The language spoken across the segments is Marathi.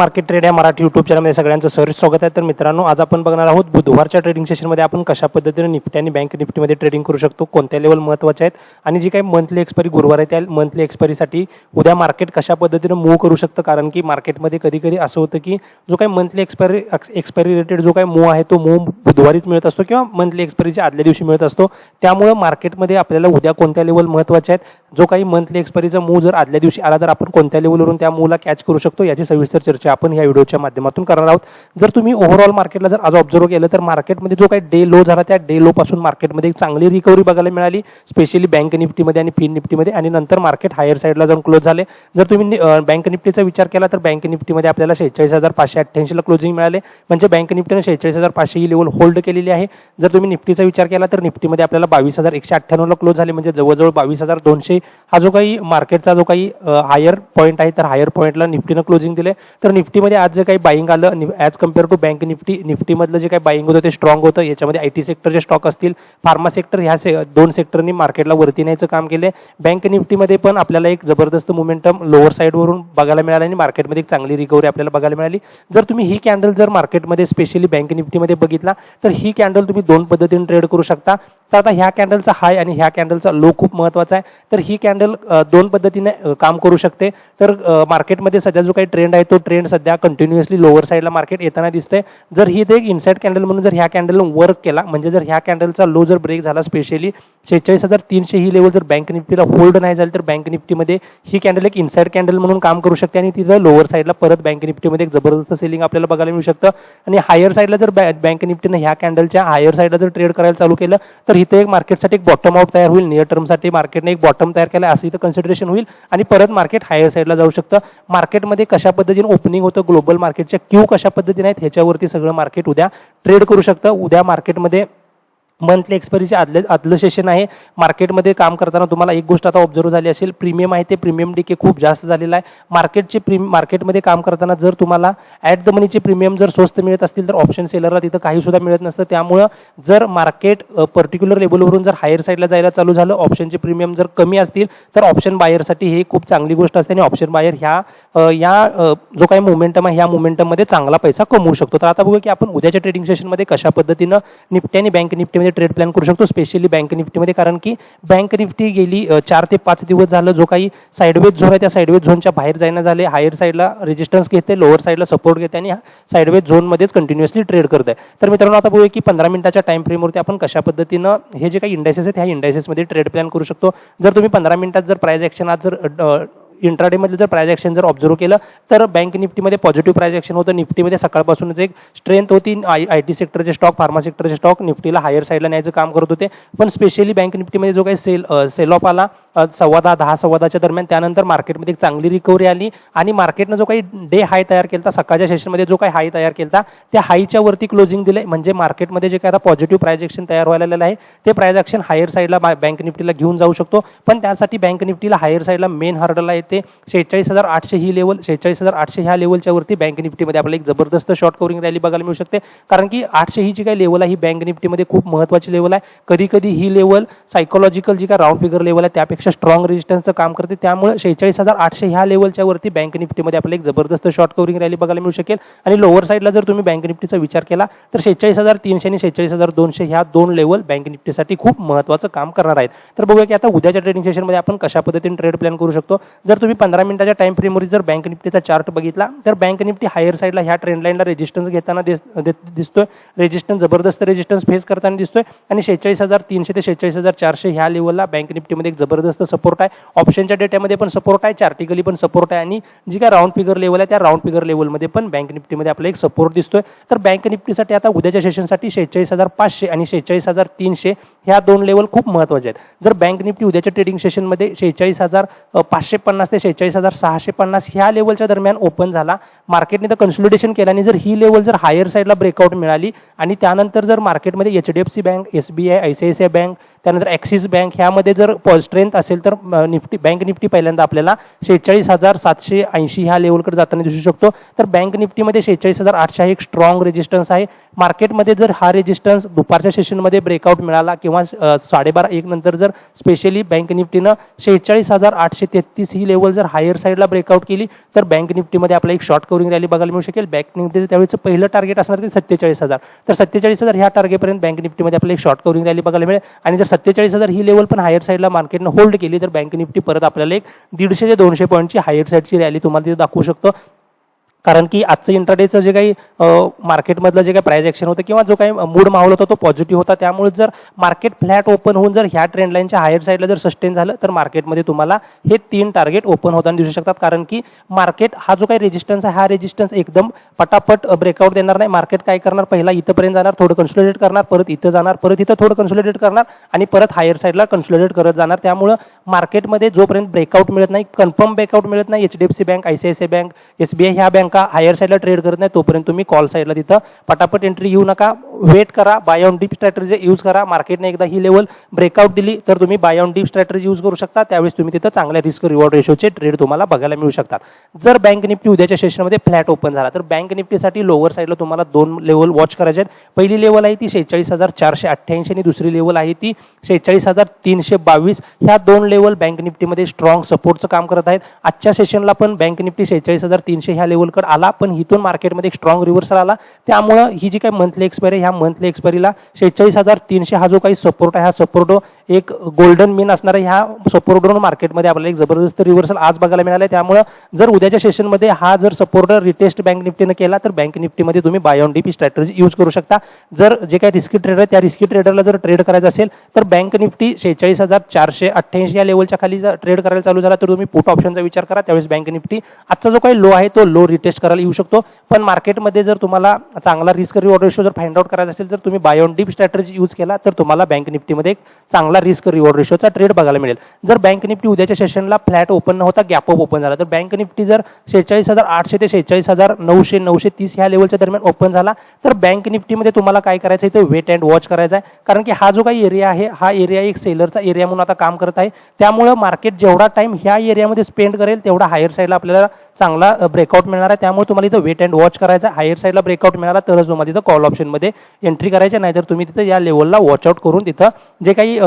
मार्केट ट्रेड या मराठी युट्यूब चॅनलमध्ये सगळ्यांचं सहर्ष स्वागत आहे. तर मित्रांनो आज आपण बघणार आहोत बुधवारच्या ट्रेडिंग सेशनमध्ये आपण कशा पद्धतीने निफ्टी आणि बँक निफ्टीमध्ये ट्रेडिंग करू शकतो कोणत्या लेवल महत्त्वाचे आहेत आणि जी काही मंथली एक्सपायरी गुरुवार आहे त्या मंथली एक्सपायरीसाठी उद्या मार्केट कशा पद्धतीने मूव्ह करू शकतं कारण की मार्केटमध्ये कधी कधी असं होतं की जो काही मंथली एक्सपायरी एक्सपायरी रिलेटेड जो काही मूव्ह आहे तो मूव्ह बुधवारीच मिळत असतो किंवा मंथली एक्सपायरीच्या आदल्या दिवशी मिळत असतो. त्यामुळं मार्केटमध्ये आपल्याला उद्या कोणत्या लेवल महत्त्वाचे आहेत जो काही मंथली एक्सपायरीचा मूव्ह जर आदल्या दिवशी आला तर आपण कोणत्या लेवलवरून त्या मूव्हला कॅच करू शकतो याची सविस्तर चर्चा आपण या व्हिडिओच्या माध्यमातून करणार आहोत. जर तुम्ही ओव्हरऑल मार्केटला जर आज ऑब्झर्व केलं तर मार्केटमध्ये जो काही डे लो झाला त्या डे लो पासून मार्केटमध्ये एक चांगली रिकव्हरी बघायला मिळाली. स्पेशली बँक निफ्टीमध्ये आणि फिन निफ्टीमध्ये. आणि नंतर मार्केट हायर साईडला जाऊन क्लोज झाले. जर तुम्ही बँक निफ्टीचा विचार केला तर बँक निफ्टीमध्ये आपल्याला शेहेचाळीस हजार पाचशे अठ्ठ्याऐंशीला क्लोजिंग मिळाले. म्हणजे बँक निफ्टीने शेहेचाळीस हजार पाचशे ही लेवल होल्ड केलेली आहे. जर तुम्ही निफ्टीचा विचार केला तर निफ्टीमध्ये आपल्याला बावीस हजार एकशे अठ्ठ्याण्णवला क्लोज झाले. म्हणजे जवळजवळ बावीस हजार दोनशे हा जो काही मार्केटचा जो काही हायर पॉईंट आहे तर हायर पॉईंटला निफ्टीनं क्लोजिंग दिले. तर निफ्टीमध्ये आज जे काही बाईंग आलं as compare to bank Nifty निफ्टीमधलं जे काही बाईंग होतं ते स्ट्रॉंग होतं. याच्यामध्ये आय टी सेक्टरचे स्टॉक असतील फार्मा सेक्टर ह्या से दोन सेक्टरनी मार्केटला वरती न्यायचं काम केले बँक निफ्टीमध्ये पण आपल्याला एक जबरदस्त मोमेंटम लोअर साईडवरून बघायला मिळाला आणि मार्केटमध्ये एक चांगली रिकव्हरी आपल्याला बघायला मिळाली. जर तुम्ही ही कॅन्डल जर मार्केटमध्ये स्पेशली बँक निफ्टीमध्ये बघितला तर ही कॅन्डल तुम्ही दोन पद्धतीने ट्रेड करू शकता. तर आता ह्या कॅन्डलचा हाय आणि ह्या कॅन्डलचा लो खूप महत्त्वाचा आहे. तर ही कॅन्डल दोन पद्धतीने काम करू शकते. तर मार्केटमध्ये सध्या जो काही ट्रेंड आहे तो ट्रेंड सध्या कंटिन्युअसली लोअर साईडला मार्केट येताना दिसतंय. जर ही ते एक इनसाईड कॅन्डल म्हणून जर ह्या कॅन्डल वर्क केला म्हणजे जर ह्या कॅन्डलचा लो जर ब्रेक झाला स्पेशली शेहेचाळीस हजार तीनशे ही लेवल जर बँक निफ्टीला होल्ड नाही झाली तर बँक निफ्टीमध्ये ही कॅन्डल एक इनसाईड कॅन्डल म्हणून काम करू शकते आणि तिथं लोअर साईडला परत बँक निफ्टीमध्ये एक जबरदस्त सेलिंग आपल्याला बघायला मिळू शकतं. आणि हायर साईडला जर बँक निफ्टीनं ह्या कॅन्डलच्या हायर साईडला जर ट्रेड करायला चालू केलं तर इथे एक मार्केटसाठी एक बॉटम आउट तयार होईल. नियर टर्मसाठी मार्केटने एक बॉटम तयार केला असं इथं कन्सिडरेशन होईल. आणि परत मार्केट हायर साईडला जाऊ शकतं. मार्केटमध्ये कशा पद्धतीने ओपनिंग होतं ग्लोबल मार्केटच्या क्यू कशा पद्धतीने आहेत ह्याच्यावरती सगळं मार्केट उद्या ट्रेड करू शकतं. उद्या मार्केटमध्ये मंथली एक्सपायरीचे आदले आदलं सेशन आहे. मार्केटमध्ये काम करताना तुम्हाला एक गोष्ट आता ऑब्झर्व झाली असेल. प्रीमियम आहे ते प्रीमियम डीके खूप जास्त झालेला आहे. मार्केटचे प्रीम मार्केटमध्ये काम करताना जर तुम्हाला ॲट द मनीचे प्रीमियम जर स्वस्त मिळत असतील तर ऑप्शन सेलरला तिथं काही सुद्धा मिळत नसतं. त्यामुळं जर मार्केट पर्टिक्युलर लेवलवरून जर हायर साईडला जायला चालू झालं ऑप्शनचे प्रीमियम जर कमी असतील तर ऑप्शन बायरसाठी हे खूप चांगली गोष्ट असते आणि ऑप्शन बायर ह्या या जो काही मोमेंटम आहे ह्या मोमेंटममध्ये चांगला पैसा कमवू शकतो. तर आता बघूया की आपण उद्याच्या ट्रेडिंग सेशनमध्ये कशा पद्धतीनं निफ्टी आणि बँक निफ्टीमध्ये ट्रेड प्लॅन करू शकतो स्पेशली बँक निफ्टीमध्ये कारण की बँक निफ्टी गेली चार ते पाच दिवस झालं जो काही साईडवेज झोन आहे त्या साईडवेज झोनच्या बाहेर जायना झाले. हायर साईडला रेजिस्टन्स घेते लोअर साईडला सपोर्ट घेते आणि साईडवेज झोनमध्येच कंटिन्युअसली ट्रेड करत आहे. तर मित्रांनो आता बघूया की पंधरा मिनिटाच्या टाइम फ्रेमवरती आपण कशा पद्धतीनं हे जे काही इंडायसेस आहेत ह्या इंडायसेसमध्ये ट्रेड प्लॅन करू शकतो. जर तुम्ही पंधरा मिनिटात जर प्राईज ॲक्शन आज जर इंट्राडेमध्ये जर प्राइस ॲक्शन जर ऑब्झर्व केलं तर बँक निफ्टीमध्ये पॉझिटिव्ह प्राइस ॲक्शन होतं. निफ्टीमध्ये सकाळपासूनच एक स्ट्रेंथ होती. आय आय टी सेक्टरचे स्टॉक फार्मा सेक्टरचे स्टॉक निफ्टीला हायर साईडला न्यायचं काम करत होते. पण स्पेशली बँक निफ्टीमध्ये जो काही सेल सेल ऑफ आला सव्वादा दहा सव्वादाच्या दरम्यान त्यानंतर मार्केटमध्ये एक चांगली रिकव्हरी आली आणि मार्केटनं जो काही डे हाय तयार केला सकाळच्या सेशनमध्ये जो काही हाय तयार केला त्या हायच्या वरती क्लोजिंग दिले म्हणजे मार्केटमध्ये जे काही आता पॉझिटिव्ह प्राइस तयार व्हायला आहे ते प्राइस हायर साईडला बँक निफ्टीला घेऊन जाऊ शकतो. पण त्यासाठी बँक निफ्टीला हायर साईडला मेन हर्डला येते शेहेचाळीस हजार आठशे ही लेवल शेहेचाळीस हजार आठशे ह्या लेवलच्या वरती बँक निफ्टीमध्ये आपल्याला एक जबरदस्त शॉर्ट कव्हरिंग रॅली बघायला मिळू शकते. कारण की आठशे ही जी काही लेवल आहे ही बँक निफ्टीमध्ये खूप महत्त्वाची लेवल आहे. कधी कधी ही लेवल सायकोलॉजिकल जी काय राऊंड फिगर लेवल आहे त्यापेक्षा स्ट्रॉंग रेजिस्टन्सचं काम करते. त्यामुळे शेहेचाळीस हजार आठशे ह्या लेवलच्या वरती बँक निफ्टीमध्ये आपल्याला एक जबरदस्त शॉर्ट कव्हरिंग रॅली बघायला मिळू शकेल. आणि लोअर साईडला जर तुम्ही बँक निफ्टीचा विचार केला तर शेहेचाळीस हजार तीनशे आणि शेहेचाळीस हजार दोनशे ह्या दोन लेवल बँक निफ्टीसाठी खूप महत्त्वाचं काम करणार आहेत. तर बघूया की आता उद्याच्या ट्रेडिंग सेशनमध्ये आपण कशा पद्धतीने ट्रेड प्लॅन करू शकतो. जर तुम्ही पंधरा मिनिटाच्या टाइम फ्रेमवर जर बँक निफ्टीचा चार्ट बघितला तर बँक निफ्टी हायर साईडला ह्या ट्रेंड लाईनला रेजिस्टन्स घेताना दिस- दिसतोय. रेजिस्टन्स जबरदस्त रेजिस्टन्स फेस करताना दिसतोय. आणि शेहेचाळीस हजार तीनशे ते शेहेचाळीस हजार चारशे ह्या लेवलला बँक निफ्टीमध्ये एक जबरदस्त सपोर्ट आहे. ऑप्शनच्या डेटामध्ये पण सपोर्ट आहे. चार्टिकली पण सपोर्ट आहे. आणि जी काय राऊंड फिगर लेवल आहे त्या राऊंड फिगर लेवलमध्ये पण बँक निफ्टीमध्ये आपल्याला एक सपोर्ट दिसतोय. तर बँक निफ्टीसाठी आता उद्याच्या सेशनसाठी शेहेचाळीस हजार पाचशे आणि शेहेचाळीस हजार तीनशे ह्या दोन लेवल खूप महत्त्वाचे आहेत. जर बँक निफ्टी उद्याच्या ट्रेडिंग सेशनमध्ये शेहेचाळीस हजार पाचशे पन्नास ते शेहेचाळीस हजार सहाशे पन्नास ह्या लेवलच्या दरम्यान ओपन झाला. मार्केटने तर कन्सोलिडेशन केलं आणि जर ही लेवल जर हायर साईडला ब्रेकआउट मिळाली आणि त्यानंतर जर मार्केटमध्ये H D F C bank S B I I C I C I bank त्यानंतर ॲक्सिस बँक ह्यामध्ये जर स्ट्रेंथ असेल तर निफ्टी बँक निफ्टी पहिल्यांदा आपल्याला शेहेचाळीस हजार सातशे ऐंशी ह्या लेवलकडे जाताना दिसू शकतो. तर बँक निफ्टीमध्ये शेहेचाळीस हजार आठशे हा एक स्ट्रॉंग रेजिस्टन्स आहे. मार्केटमध्ये जर हा रेजिस्टन्स दुपारच्या सेशनमध्ये ब्रेकआउट मिळाला किंवा साडेबारा एक नंतर जर स्पेशली बँक निफ्टीनं शेहेचाळीस हजार आठशे तेहतीस ही लेवल जर हायर साईडला ब्रेकआउट केली तर बँक निफ्टीमध्ये आपल्याला एक शॉर्ट कवरिंग रॅली बघायला मिळू शकेल. बँक निफ्टीचं त्यावेळेचं पहिलं टार्गेट असणार ते सत्तेचाळीस हजार. तर सत्तेचाळीस हजार ह्या टार्गेटपर्यंत बँक निफ्टीमध्ये आपल्याला एक शॉर्ट कवरिंग रॅली बघायला मिळेल. आणि जर सत्तेचाळीस हजार ही लेवल पण हायर साईडला मार्केटनं होल्ड केली तर बँक निफ्टी परत आपल्याला एक दीडशे ते दोनशे पॉईंटची हायर साईडची रॅली तुम्हाला तिथे दाखवू शकतो. कारण की आजचं इंटरडेचं जे काही मार्केटमधलं जे काही प्राइस ॲक्शन होतं किंवा जो काही मूड माहोल होता तो पॉझिटिव्ह होता त्यामुळे जर मार्केट फ्लॅट ओपन होऊन जर ह्या ट्रेंड लाईनच्या हायर साईडला जर सस्टेन झालं तर मार्केटमध्ये तुम्हाला हे तीन टार्गेट ओपन होताना दिसू शकतात. कारण की मार्केट हा जो काही रेजिस्टन्स आहे हा रेजिस्टन्स एकदम पटापट ब्रेकआउट देणार नाही. मार्केट काय करणार? पहिला इथंपर्यंत जाणार थोडं कन्सोलिडेट करणार परत इथं जाणार परत इथं थोडं कन्सोलिडेट करणार आणि परत हायर साईडला कन्सोलिडेट करत जाणार. त्यामुळं मार्केटमध्ये जोपर्यंत ब्रेकआउट मिळत नाही कन्फर्म ब्रेकआउट मिळत नाही H D F C bank I C I C I bank S B I ह्या बँक हायर साईडला ट्रेड करत नाही तोपर्यंत तुम्ही कॉल साईडला तिथं पटापट एंट्री घेऊ नका. वेट करा buy on dip strategy use करा. मार्केटने एकदा ही लेवल ब्रेकआउट दिली तर तुम्ही buy on dip strategy use करू शकता. त्यावेळेस तुम्ही तिथं चांगल्या रिस्क रिवॉर्ड रेशोचे ट्रेड तुम्हाला बघायला मिळू शकतात. जर बँक निफ्टी उद्याच्या सेशनमध्ये फ्लॅट ओपन झाला तर बँक निफ्टीसाठी लोअर साईडला तुम्हाला दोन लेवल वॉच करायचे आहेत. पहिली लेवल आहे ती शेहेचाळीस हजार चारशे अठ्ठ्याऐंशी आणि दुसरी लेवल आहे ती शेहेचाळीस हजार तीनशे बावीस. ह्या दोन लेवल बँक निफ्टीमध्ये स्ट्रॉंग सपोर्टचं काम करत आहेत. आजच्या सेशनला पण बँक निफ्टी शेहेचाळीस हजार तीनशे ह्या लेवल लेवलकडे आला पण इथून मार्केटमध्ये एक स्ट्रॉंग रिव्हर्सल आला. त्यामुळं ही जी काही मंथली एक्सपायरी ह्या मंथली एक्सपायरीला शेहेचाळीस हजार तीनशे हा जो काही सपोर्ट आहे हा सपोर्ट एक गोल्डन मीन असणारा ह्या सपोर्टवरून मार्केटमध्ये आपल्याला एक जबरदस्त रिव्हर्सल आज बघायला मिळालं आहे त्यामुळं जर उद्याच्या सेशनमध्ये हा जर सपोर्ट रिटेस्ट बँक निफ्टीनं केला तर बँक निफ्टीमध्ये तुम्ही buy on dip strategy use करू शकता. जर जे काही रिस्की ट्रेडर आहे त्या रिस्की ट्रेडरला जर ट्रेड करायचं असेल तर बँक निफ्टी शेहेचाळीस हजार चारशे अठ्ठ्याऐंशी या लेवलच्या खाली जर ट्रेड करायला चालू झाला तर तुम्ही पुट ऑप्शनचा विचार करा. त्यावेळेस बँक निफ्टी आजचा जो काही लो आहे तो लो रिटेस्ट करायला येऊ शकतो. पण मार्केटमध्ये जर तुम्हाला चांगला रिस्क रिवॉर्ड रेशो जर फाइंड आउट करायचा असेल तर तुम्ही बायोन डीप स्ट्रॅटर्जी यूज केला तर तुम्हाला बँक निफ्टीमध्ये एक चांगला रिस्क रिवॉर्ड रेशोचा ट्रेड बघायला मिळेल. जर बँक निफ्टी उद्याच्या सेशनला फ्लॅट ओपन न होता गॅप अप ओपन झाला तर बँक निफ्टी जर शेहेचाळीस हजार आठशे ते शेहेचाळीस हजार नऊशे नऊशे तीस ह्या लेवलच्या दरम्यान ओपन झाला तर बँक निफ्टीमध्ये तुम्हाला काय करायचं आहे? ते वेट अँड वॉच करायचा आहे. कारण की हा जो काही एरिया आहे हा एरिया एक सेलरचा एरिया म्हणून आता काम करत आहे. त्यामुळं मार्केट जेवढा टाइम ह्या एरियामध्ये स्पेंड करेल तेवढा हायर साईडला आपल्याला चांगला ब्रेकआउट मिळणार आहे. त्यामुळे तुम्हाला इथं वेट अँड वॉच करायचा हायर साईडला ब्रेकआउट मिळाला तरच तुम्हाला तिथं कॉल ऑप्शनमध्ये एंट्री करायची नाही तर तुम्ही तिथं या लेवलला वॉच आउट करून तिथं जे काही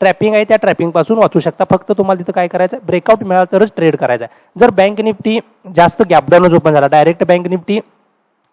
ट्रॅपिंग आहे त्या ट्रॅपिंगपासून वाचू शकता. फक्त तुम्हाला तिथं काय करायचं ब्रेकआउट मिळाला तरच ट्रेड करायचा आहे. जर बँक निफ्टी जास्त गॅपडाऊनच ओपन झाला डायरेक्ट बँक निफ्टी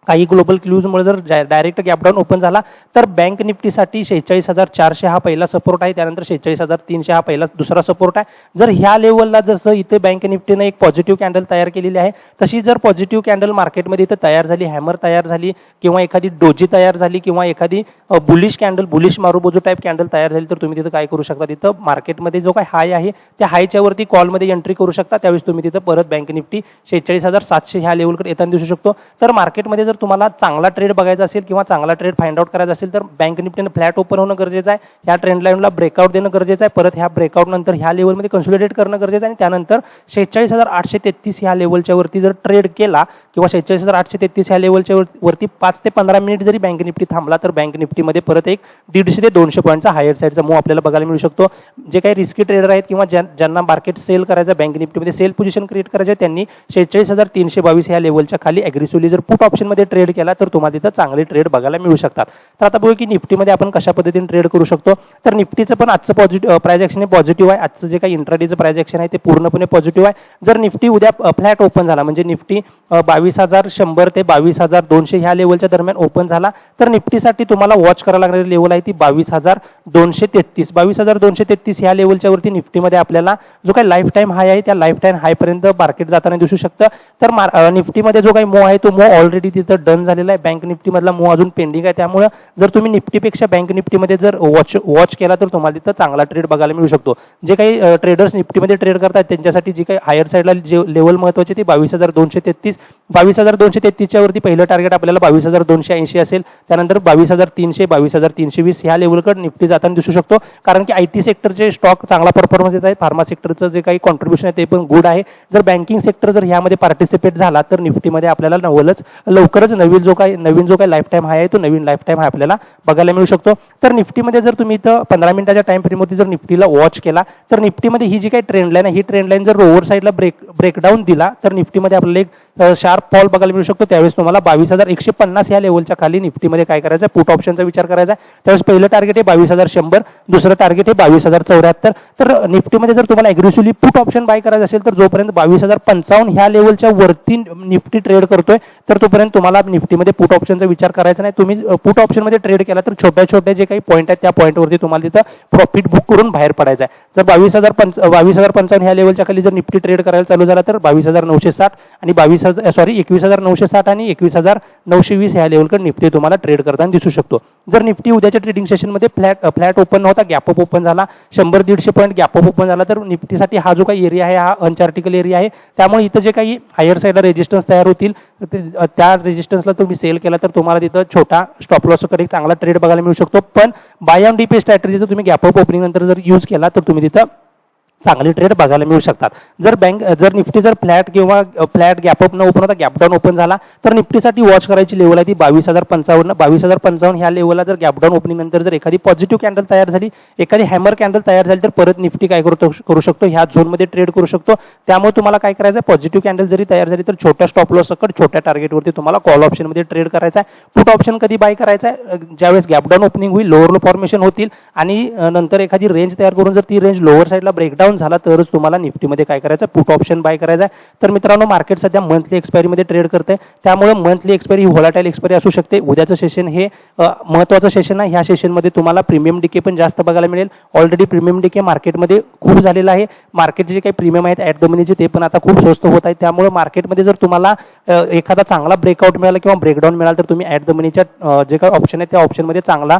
काही ग्लोबल क्ल्यूजमुळे जर डायरेक्ट गॅपडाऊन ओपन झाला तर बँक निफ्टीसाठी शेहेचाळीस हजार चारशे हा पहिला सपोर्ट आहे. त्यानंतर शेहेचाळीस हजार तीनशे हा पहिला दुसरा सपोर्ट आहे. जर ह्या लेवलला जसं इथे बँक निफ्टीनं एक पॉझिटिव्ह कॅन्डल तयार केलेली आहे तशी जर पॉझिटिव्ह कॅन्डल मार्केटमध्ये इथं तयार झाली हॅमर तयार झाली किंवा एखादी डोजी तयार झाली किंवा एखादी bullish candle bullish marubozu type candle तयार झाली तर तुम्ही तिथं काय करू शकता? तिथं मार्केटमध्ये जो काय हाय आहे त्या हायच्या वरती कॉलमध्ये एंट्री करू शकता. त्यावेळेस तुम्ही तिथं परत बँक निफ्टी शेहेचाळीस हजार सातशे ह्या लेवलकडे येताना दिसू शकतो. तर मार्केटमध्ये जर तुम्हाला चांगला ट्रेड बघायचा असेल किंवा चांगला ट्रेड फाइंड आउट करायचा असेल तर बँक निफ्टीने फ्लॅट ओपन होणं गरजेचं आहे. ह्या ट्रेंड लाईनला ब्रेकआउट देणं गरजेचं आहे. परत ह्या ब्रेकआउट नंतर ह्या लेवलमध्ये कन्सोलिडेट करणं गरजेचं आहे. आणि त्यानंतर शेहेचाळीस हजार आठशे तेहतीस ह्या लेवलच्या वरती जर ट्रेड केला किंवा शेहेचाळीस हजार आठशे तेहतीस ह्या लेवलच्या वरती पाच ते पंधरा मिनिट जरी बँक निफ्टी थांबला तर बँक निफ्टीमध्ये परत एक दीडशे ते दोनशे पॉईंटचा हायर साईडचा मूव आपल्याला बघायला मिळू शकतो. जे काही रिस्की ट्रेडर आहेत किंवा ज्यांना मार्केट सेल करायचं बँक निफ्टीमध्ये सेल पोझिशन क्रिएट करायचे आहे, त्यांनी शेहेचाळीस हजार तीनशे बावीस ह्या लेवलच्या खाली अग्रेसिव्हली जर पुट ऑप्शनमध्ये ट्रेड केला तर तुम्हाला तिथं चांगले ट्रेड बघायला मिळू शकतात. तर आता बघू की निफ्टीमध्ये आपण कशा पद्धतीने ट्रेड करू शकतो. तर निफ्टीचं पण आजचं पॉझिटिव्ह प्राइस ॲक्शन पॉझिटिव्ह आहे. आजचं जे काही इंट्राडेचं प्राइज ॲक्शन आहे ते पूर्णपणे पॉझिटिव्ह आहे. जर निफ्टी उद्या फ्लॅट ओपन झाला म्हणजे निफ्टी बावीस हजार शंभर ते बावीस हजार दोनशे ह्या लेवलच्या दरम्यान ओपन झाला. तर निफ्टीसाठी तुम्हाला वॉच करायला लागणारी लेवल आहे ती बावीस हजार दोनशे तेहतीस. बावीस हजार दोनशे तेहतीस ह्या लेवलच्या वरती निफ्टीमध्ये आपल्याला जो काही लाईफ टाईम हाय आहे त्या लाईफ टाईम हायपर्यंत मार्केट जाताना दिसू शकतं. तर मार- निफ्टीमध्ये जो काही मो आहे तो मो ऑलरेडी तिथं डन झालेला आहे. बँक निफ्टीमधला मो अजून पेंडिंग आहे. त्यामुळे जर तुम्ही निफ्टीपेक्षा बँक निफ्टीमध्ये जर वॉच वॉच केला तर तुम्हाला तिथं चांगला ट्रेड बघायला मिळू शकतो. जे काही ट्रेडर्स निफ्टीमध्ये ट्रेड करतात त्यांच्यासाठी जी काही हायर साईडला जे लेवल महत्वाची ती बावीस हजार दोनशे तेहतीस. बावीस हजार दोनशे तेहतीसच्या वरती पहिलं टार्गेट आपल्याला बावीस हजार दोनशे ऐंशी असेल. त्यानंतर बावीस हजार तीनशे बावीस हजार तीनशे वीस ह्या लेवलकडे निफ्टी जाताना दिसू शकतो. कारण की आय टी सेक्टरचे स्टॉक चांगला परफॉर्मन्स येत आहे फार्मा सेक्टरचं जे काही कॉन्ट्रीब्युशन आहे ते पण गुड आहे. जर बँकिंग सेक्टर जर ह्यामध्ये पार्टिसिपेट झाला तर निफ्टीमध्ये आपल्याला नवलच लवकरच नवीन जो काही नवीन जो काही लाईफ टाईम आहे तो नवीन लाईफ टाईम आपल्याला बघायला मिळू शकतो. तर निफ्टीमध्ये जर तुम्ही इथं पंधरा मिनिटाच्या टाइम फ्रेमवरती जर निफ्टीला वॉच केला तर निफ्टीमध्ये ही जी काही ट्रेंड लाईन आहे ही ट्रेंड लाईन जर ओव्हर साईडला ब्रेक ब्रेकडाऊन दिला तर निफ्टीमध्ये आपल्याला एक शार्प फॉल बघायला मिळू शकतो. त्यावेळेस तुम्हाला बावीस हजार एकशे पन्नास या लेवलच्या खाली निफ्टीमध्ये काय करायचं आहे? पुट ऑप्शनचा विचार करायचा आहे. त्यावेळेस पहिलं टार्गेट आहे बावीस हजार शंभर दुसरं टार्गेट आहे बावीस हजार चौऱ्याहत्तर. तर निफ्टीमध्ये जर तुम्हाला अग्रेसिव्हली पुट ऑप्शन बाय करायचं असेल तर जोपर्यंत बावीस हजार पंचावन्न ह्या लेवलच्या वरती निफ्टी ट्रेड करतोय तर तोपर्यंत तुम्हाला निफ्टीमध्ये पुट ऑप्शनचा विचार करायचा नाही. तुम्ही पुट ऑप्शनमध्ये ट्रेड केला तर छोट्या छोट्या जे काही पॉईंट आहेत त्या पॉईंटवरती तुम्हाला तिथं प्रॉफिट बुक करून बाहेर पडायचं आहे. जर बावीस हजार पंच बावीस हजार पंचावन्न ह्या लेवलच्या खाली जर निफ्टी ट्रेड करायला चालू झाला तर बावीस हजार नऊशे साठ आणि बावीस हजार सॉरी एकवीस हजार नऊशे साठ आणि एकवीस हजार नऊशे वीस ह्या लेवलकडे निफ्टी तुम्हाला ट्रेड करताना दिसू शकतो. जर निफ्टी उद्याच्या ट्रेडिंग सेशनमध्ये फ्लॅट फ्लॅट ओपन नव्हता गॅपअप ओपन झाला शंभर दीडशे पॉईंट गॅपअप ओपन झाला तर निफ्टीसाठी हा जो काही एरिया आहे हा अनचार्टिकल एरिया आहे. त्यामुळे इथं जे काही हायर साईडला रेजिस्टन्स तयार होतील ते- त्या रेजिस्टन्सला तुम्ही सेल केला तर तुम्हाला तिथं छोटा स्टॉप लॉसकडे चांगला ट्रेड बघायला मिळू शकतो. पण बाय ऑन डीपी स्ट्रॅटेजीचा तुम्ही गॅपअप ओपनिंग नंतर जर यूज केला तर तुम्ही तिथं चांगले ट्रेड बघायला मिळू शकतात. जर बँक जर निफ्टी जर फ्लॅट किंवा फ्लॅट गॅप अप न ओपन होता गॅप डाऊन ओपन झाला तर निफ्टीसाठी वॉच करायची लेवल आहे ती बावीस हजार पंचावन्न बावीस हजार पंचावन्न ह्या लेवलला जर गॅप डाऊन ओपनिंग नंतर जर एखादी पॉझिटिव्ह कॅन्डल तयार झाली एखादी हॅमर कॅन्डल तयार झाली तर परत निफ्टी काय करू करू शकतो? ह्या झोनमध्ये ट्रेड करू शकतो. त्यामुळे तुम्हाला काय करायचं आहे पॉझिटिव्ह कॅन्डल जरी तयार झाली तर छोट्या स्टॉप लॉस सकट छोट्या टार्गेटवरती तुम्हाला कॉल ऑप्शनमध्ये ट्रेड करायचा आहे पुट ऑप्शन कधी बाय करायचा आहे ज्यावेळेस गॅप डाऊन ओपनिंग होईल लोअर लो फॉर्मेशन होतील आणि नंतर एखादी रेंज तयार करून जर ती रेंज लोअर साईडला ब्रेकडाऊन झाला तरच तुम्हाला निफ्टीमध्ये काय करायचं? पुट ऑप्शन बाय करायचा आहे. तर मित्रांनो मार्केट सध्या मंथली एक्सपायरीमध्ये ट्रेड करते त्यामुळे मंथली एक्सपायरी ही व्होलाटाईल एक्सपायरी असू शकते. उद्याचं सेशन हे महत्त्वाचं सेशन आहे ह्या सेशनमध्ये तुम्हाला प्रीमियम डिके पण जास्त बघायला मिळेल. ऑलरेडी प्रीमियम डिके मार्केटमध्ये खूप झालेलं आहे. मार्केटचे जे काही प्रीमियम आहेत ॲट दोमिनीचे ते पण आता खूप स्वस्त होत आहेत. त्यामुळे मार्केटमध्ये जर तुम्हाला एखादा चांगला ब्रेकआउट मिळाला किंवा ब्रेकडाऊन मिळाला तर तुम्ही ॲट दमनीच्या जे काही ऑप्शन आहे त्या ऑप्शनमध्ये चांगला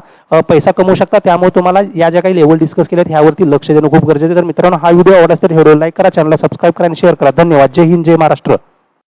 पैसा कमवू शकता. त्यामुळे तुम्हाला या ज्या काही लेवल डिस्कस केल्या ह्यावरती लक्ष देणं खूप गरजेचं आहे. तर मित्रांनो हा व्हिडिओ आवडला तर व्हिडिओ लाईक करा चॅनलला सबस्क्राईब करा आणि शेअर करा. धन्यवाद. जय हिंद जय महाराष्ट्र.